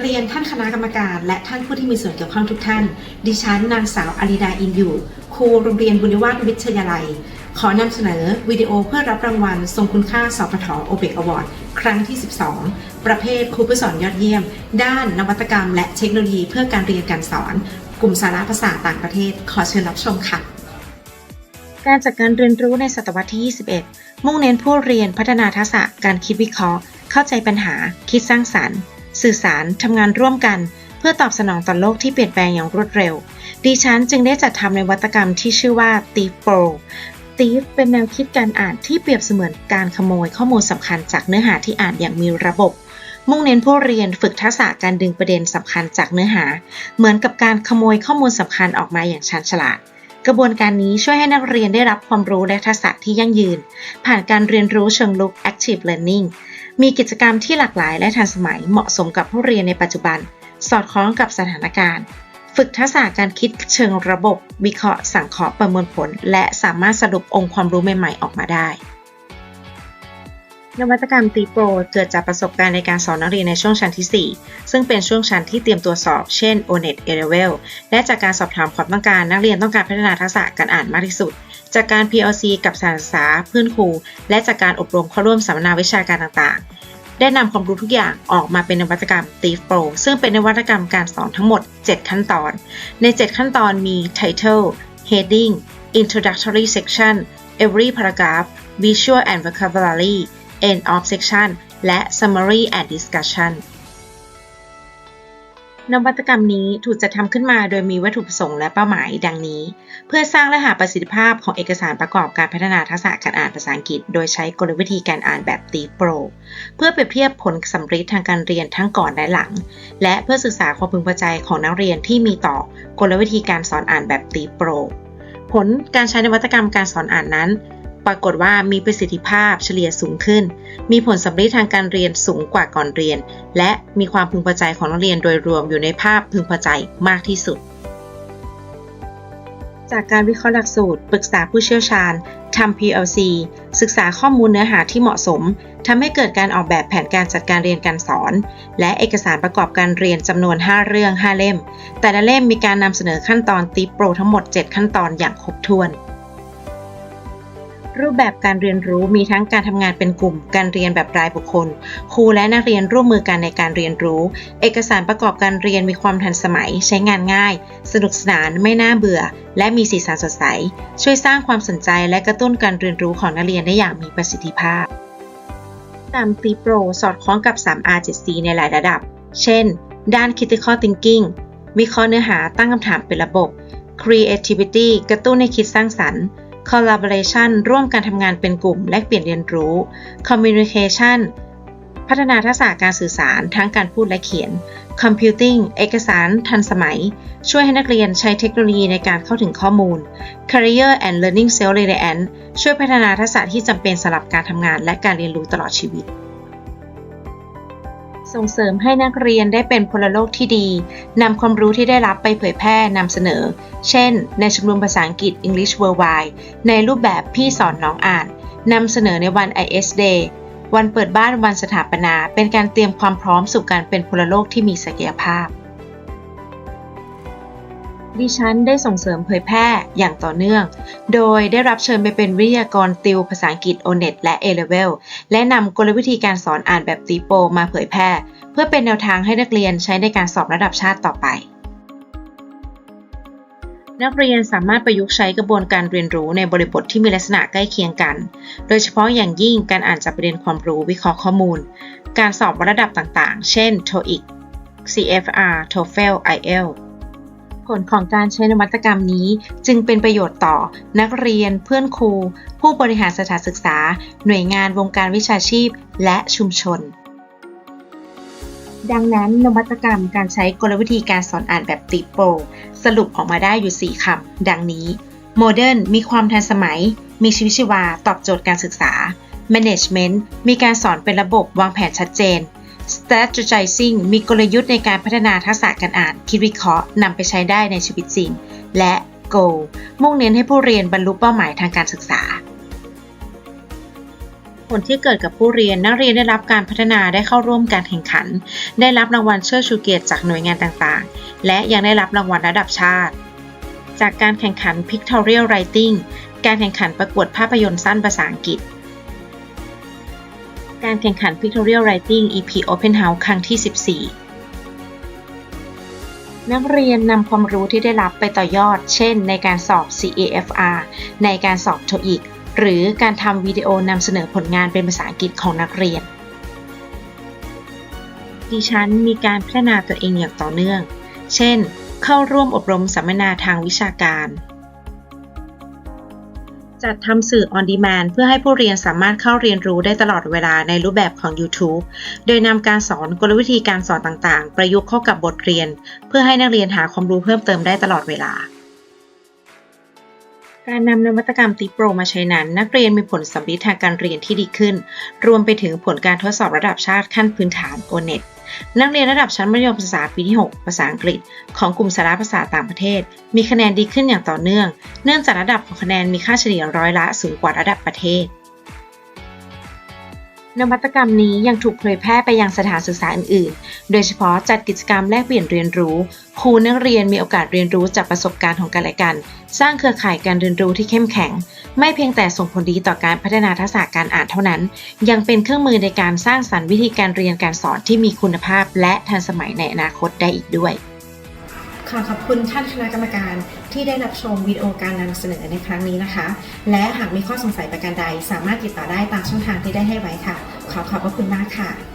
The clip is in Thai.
เรียนท่านคณะกรรมการและท่านผู้ที่มีส่วนเกี่ยวข้องทุกท่าน ดิฉันนางสาวอาริดาอินอยู่ ครูโรงเรียนบุญวาทวิทยาลัย ขอนำเสนอวิดีโอเพื่อรับรางวัล ทรงคุณค่าสพทโอเบกอวอร์ดครั้งที่ 12 ประเภทครูผู้สอนยอดเยี่ยม ด้านนวัตกรรม และเทคโนโลยีเพื่อการเรียนการสอน กลุ่มสาระภาษาต่างประเทศ ขอเชิญรับชมค่ะ การจัดการเรียนรู้ในศตวรรษที่ 21 มุ่งเน้นผู้เรียนพัฒนาทักษะการคิดวิเคราะห์ เข้าใจปัญหา คิดสร้างสรรค์ สื่อสารทำงานร่วมกัน เพื่อตอบสนองต่อโลกที่เปลี่ยนแปลงอย่างรวดเร็ว ดิฉันจึงได้จัดทำในวัตกรรมที่ชื่อว่า Thief Pro Thief เป็นแนวคิดการอ่านที่เปรียบเสมือนการขโมยข้อมูลสำคัญจากเนื้อหาที่อ่านอย่างมีระบบ มุ่งเน้นผู้เรียนฝึกทักษะการดึงประเด็นสำคัญจากเนื้อหา เหมือนกับการขโมยข้อมูลสำคัญออกมาอย่างชาญฉลาดกระบวนการนี้ช่วยให้นักเรียนได้รับความรู้และทักษะที่ยั่งยืน ผ่านการเรียนรู้เชิงลุก active learning มีกิจกรรมที่หลากหลายและทันสมัยเหมาะสมกับผู้เรียนในปัจจุบัน สอดคล้องกับสถานการณ์ ฝึกทักษะการคิดเชิงระบบ วิเคราะห์สังเคราะห์ประเมวลผล และสามารถสรุปองค์ความรู้ใหม่ ๆ ออกมาได้ นวัตกรรมตีโปรเกิดจากประสบการณ์ในการสอนนักเรียนในช่วงชั้นที่ 4 ซึ่งเป็นช่วงชั้นที่เตรียมตัวสอบ เช่น O-NET A-Level และจากการสอบถามความต้องการนักเรียนต้องการพัฒนาทักษะการอ่านมากที่สุด จากการ PLC กับสานศึกษาเพื่อนครู และจากการอบรมเข้าร่วมสัมมนาวิชาการต่างๆ ได้นำความรู้ทุกอย่างออกมาเป็นนวัตกรรม t h i e f Pro ซึ่งเป็นนวัตกรรมการสอนทั้งหมด 7 ขั้นตอน ใน 7 ขั้นตอนมี Title Heading Introductory Section Every Paragraph Visual and Vocabulary End of Section และ Summary and Discussion นวัตกรรมนี้ถูกจัดทำขึ้นมาโดยมีวัตถุประสงค์และเป้าหมายดังนี้ เพื่อสร้างและหาประสิทธิภาพของเอกสารประกอบการพัฒนาทักษะการอ่านภาษาอังกฤษ โดยใช้กลวิธีการอ่านแบบตีโปร เพื่อเปรียบเทียบผลสำเร็จทางการเรียนทั้งก่อนและหลัง และเพื่อศึกษาความพึงพอใจของนักเรียนที่มีต่อกลวิธีการสอนอ่านแบบตีโปร ผลการใช้นวัตกรรมการสอนอ่านนั้น ปรากฏว่ามีประสิทธิภาพเฉลี่ยสูงขึ้น มีผลสำเร็จทางการเรียนสูงกว่าก่อนเรียน และมีความพึงพอใจของนักเรียนโดยรวมอยู่ในภาพพึงพอใจมากที่สุด จากการวิเคราะห์หลักสูตร ปรึกษาผู้เชี่ยวชาญทำ PLC ศึกษาข้อมูลเนื้อหาที่เหมาะสมทำให้เกิดการออกแบบแผนการจัดการเรียนการสอน และเอกสารประกอบการเรียนจำนวน 5 เรื่อง 5 เล่ม แต่ละเล่มมีการนำเสนอขั้นตอนตีโปรทั้งหมด 7 ขั้นตอนอย่างครบถ้วน รูปแบบการเรียนรู้มีทั้งการทำงานเป็นกลุ่ม การเรียนแบบรายบุคคล ครูและนักเรียนร่วมมือกันในการเรียนรู้ เอกสารประกอบการเรียนมีความทันสมัย ใช้งานง่าย สนุกสนานไม่น่าเบื่อ และมีสีสันสดใส ช่วยสร้างความสนใจและกระตุ้นการเรียนรู้ของนักเรียนได้อย่างมีประสิทธิภาพตามตีโปรสอดคล้องกับ 3R 7C ในหลายระดับ เช่น ด้าน critical thinking วิเคราะห์เนื้อหาตั้งคำถามเป็นระบบ creativity กระตุ้นให้คิดสร้างสรรค์ collaboration ร่วมการทำงานเป็นกลุ่มแลกเปลี่ยนเรียนรู้ communication พัฒนาทักษะการสื่อสารทั้งการพูดและเขียน computing เอกสารทันสมัย ช่วยให้นักเรียนใช้เทคโนโลยีในการเข้าถึงข้อมูล career and learning self reliance ช่วยพัฒนาทักษะที่จำเป็นสำหรับการทำงานและการเรียนรู้ตลอดชีวิต ส่งเสริมให้นักเรียนได้เป็นพลโลกที่ดี นำความรู้ที่ได้รับไปเผยแพร่นำเสนอ เช่น ในชมรมภาษาอังกฤษ English Worldwide ในรูปแบบพี่สอนน้องอ่าน นำเสนอในวัน IS Day วันเปิดบ้านวันสถาปนา เป็นการเตรียมความพร้อมสู่การเป็นพลโลกที่มีศักยภาพ ดิฉันได้ส่งเสริมเผยแพร่อย่างต่อเนื่อง โดยได้รับเชิญไปเป็นวิทยากรติวภาษาอังกฤษ O-NET และ A-Level และนำกลวิธีการสอนอ่านแบบตีโปมาเผยแพร่ เพื่อเป็นแนวทางให้นักเรียนใช้ในการสอบระดับชาติต่อไป นักเรียนสามารถประยุกต์ใช้กระบวนการเรียนรู้ในบริบทที่มีลักษณะใกล้เคียงกัน โดยเฉพาะอย่างยิ่งการอ่านจากประเด็นความรู้วิเคราะห์ข้อมูล การสอบระดับต่างๆ เช่น TOEIC CFR TOEFL IELTS ผลของการใช้นวัตกรรมนี้ จึงเป็นประโยชน์ต่อ นักเรียน เพื่อนครู ผู้บริหารสถานศึกษา หน่วยงานวงการวิชาชีพ และชุมชน ดังนั้นนวัตกรรมการใช้กลวิธีการสอนอ่านแบบติโปรสรุปออกมาได้อยู่ 4คำดังนี้โมเดิร์นมีความทันสมัย มีชีวิตชีวา ตอบโจทย์การศึกษา Management มีการสอนเป็นระบบวางแผนชัดเจน Strategizing มีกลยุทธ์ในการพัฒนาทักษะการอ่าน คิดวิเคราะห์นำไปใช้ได้ในชีวิตจริง และ Goal มุ่งเน้นให้ผู้เรียนบรรลุเป้าหมายทางการศึกษาผลลที่เกิดกับผู้เรียนนักเรียนได้รับการพัฒนาได้เข้าร่วมการแข่งขัน ได้รับรางวัลเชิดชูเกียรติจากหน่วยงานต่างๆ และยังได้รับรางวัลระดับชาติ จากการแข่งขัน Pictorial Writing การแข่งขันประกวดภาพยนตร์สั้นภาษาอังกฤษ การแข่งขัน Pictorial Writing EP Open House ครั้งที่ 14 นักเรียนนำความรู้ที่ได้รับไปต่อยอด เช่น ในการสอบ CAFR ในการสอบ TOEIC หรือการทำวิดีโอนำเสนอผลงานเป็นภาษาอังกฤษของนักเรียน ดิฉันมีการพัฒนาตัวเองอย่างต่อเนื่อง เช่น เข้าร่วมอบรมสัมมนาทางวิชาการ จัดทำสื่อ on demand เพื่อให้ผู้เรียนสามารถเข้าเรียนรู้ได้ตลอดเวลาในรูปแบบของ YouTube โดยนำการสอนกลวิธีการสอนต่างๆ ประยุกต์เข้ากับบทเรียน เพื่อให้นักเรียนหาความรู้เพิ่มเติมได้ตลอดเวลา การนำนวัตกรรมติโปรมาใช้นั้น นักเรียนมีผลสัมฤทธิ์ทางการเรียนที่ดีขึ้น รวมไปถึงผลการทดสอบระดับชาติขั้นพื้นฐาน O-NET นักเรียนระดับชั้นมัธยมศึกษาปีที่ 6 ภาษาอังกฤษ ของกลุ่มสาระภาษาต่างประเทศ มีคะแนนดีขึ้นอย่างต่อเนื่อง เนื่องจากระดับของคะแนนมีค่าเฉลี่ยร้อยละสูงกว่าระดับประเทศ นวัตกรรมนี้ยังถูกเผยแพร่ไปยังสถานศึกษาอื่นๆ โดยเฉพาะจัดกิจกรรมแลกเปลี่ยนเรียนรู้ ครูนักเรียนมีโอกาสเรียนรู้จากประสบการณ์ของกันและกัน สร้างเครือข่ายการเรียนรู้ที่เข้มแข็ง ไม่เพียงแต่ส่งผลดีต่อการพัฒนาทักษะการอ่านเท่านั้น ยังเป็นเครื่องมือในการสร้างสรรค์วิธีการเรียนการสอนที่มีคุณภาพ และทันสมัยในอนาคตได้อีกด้วย ขอขอบคุณท่านคณะกรรมการที่ได้รับชมวิดีโอการนำเสนอในครั้งนี้นะคะ และหากมีข้อสงสัยประการใด สามารถติดต่อได้ตามช่องทางที่ได้ให้ไว้ค่ะ ขอขอบพระคุณมากค่ะ